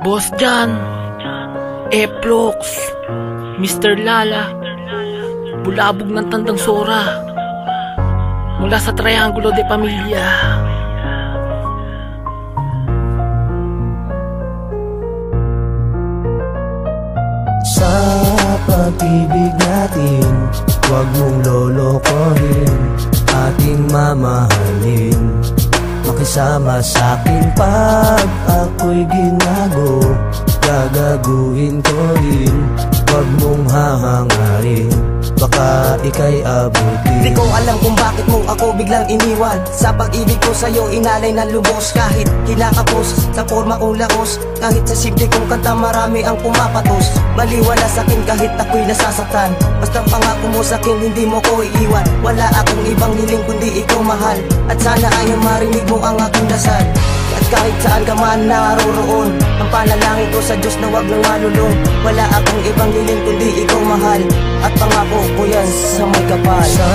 Boss Jan, Eplox, Mr. Lala, bulabog ng tandang Sora, mula sa Triangulo de Pamilya. Sa pag-ibig natin Huwag mong lolokohin Ating mamahalin Makisama sa'kin pag ako'y ginago Gagaguhin ko rin. Huwag Baka ika'y abutin. Di ko alam kung bakit mo ako biglang iniwan. Sa pag-ibig ko sa'yo inalay na lubos. Kahit kinakapos sa forma kong laos Kahit sa simple kong kanta marami ang pumapatos. Baliwala sa'kin kahit ako'y nasasaktan. Basta pangako mo sa'kin hindi mo ko iiwan. Wala akong ibang hiling kundi ikaw mahal. At sana ay marinig mo ang aking dasal. At kahit saan ka man naroroon Ang panalangin ko sa Diyos na wag nang malulong. Wala akong ibang hiling kundi ikaw mahal At pangako ko yan sa may kapal. Sa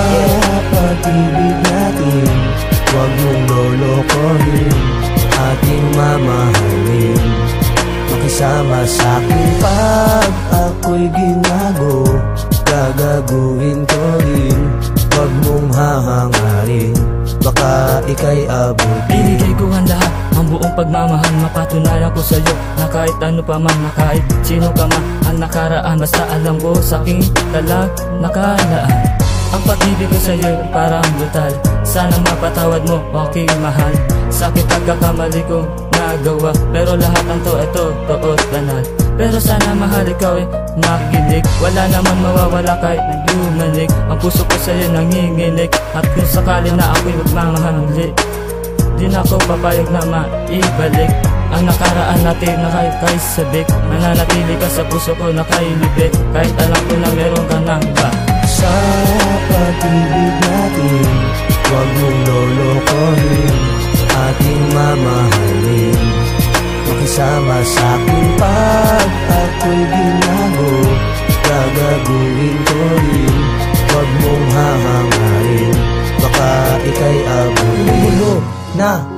pag-ibig natin Huwag mong lolokohin Ating mamahalin. Makisama sa'kin pag ako'y ginago Gagaguhin ko rin. Huwag mong hahangarin Baka ika'y abutin. Binigay ko ang pagmamahal Mapatunayan ko sa'yo na kahit ano pa man Na kahit sino ka man ang nakaraan Basta alam ko sa aking talag nakalaan. Ang pag-ibig ko sa'yo ay parang brutal. Sana mapatawad mo aking mahal. Sakit pagkakamali ko nagawa Pero lahat ng to, ito, toot banal. Pero sana mahal ikaw ay makinig Wala naman mawawala kahit naglumanig Ang puso ko sa'yo nanginginig At kung sakali na ako'y magmamahal muli Di na ako papayag na maibalik Ang nakaraan natin na kahit kay sabik. Mananatili ka sa puso ko na kay libik. Kahit alam ko na meron ka ng iba Sa pag-ibig natin Huwag mong lolokohin Ating mamahalin. Makisama sa'kin pag ako'y ginago Gagaguhin ko rin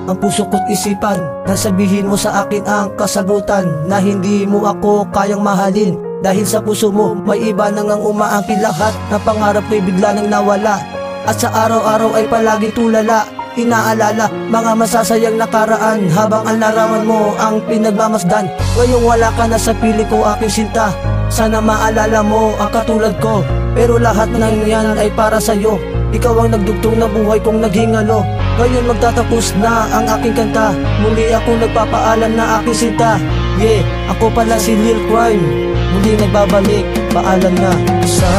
ang puso ko't isipan Nasabihin mo sa akin ang kasagutan Na hindi mo ako kayang mahalin. Dahil sa puso mo may iba nang ang umaangkin lahat Na pangarap ko'y bigla nang nawala. At sa araw-araw ay palagi tulala Inaalala mga masasayang nakaraan Habang ang larawan mo ang pinagmamasdan. Ngayong wala ka na sa pili ko aking sinta Sana maalala mo ang katulad ko. Pero lahat ng yan ay para sa'yo. Ikaw ang nagdugtong na buhay kong naghingalo Ngayon magtatapos na ang aking kanta. Muli ako nagpapaalam na aking sinta. Yeah, ako pala si Lil Crime. Muli nagbabalik, paalam na. Sa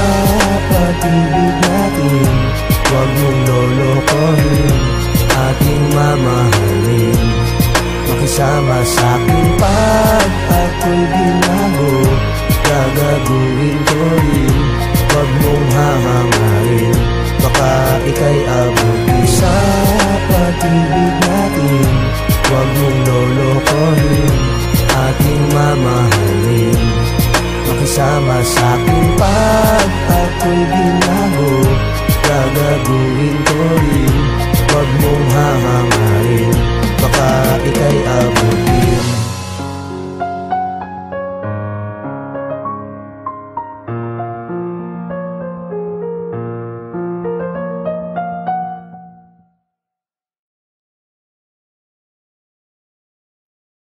pag-ibig natin Huwag mong lolokohin. Ating mamahalin. Makisama sa'kin pag ako'y binago. Gagaguhin ko rin. Huwag mong hahangarin Baka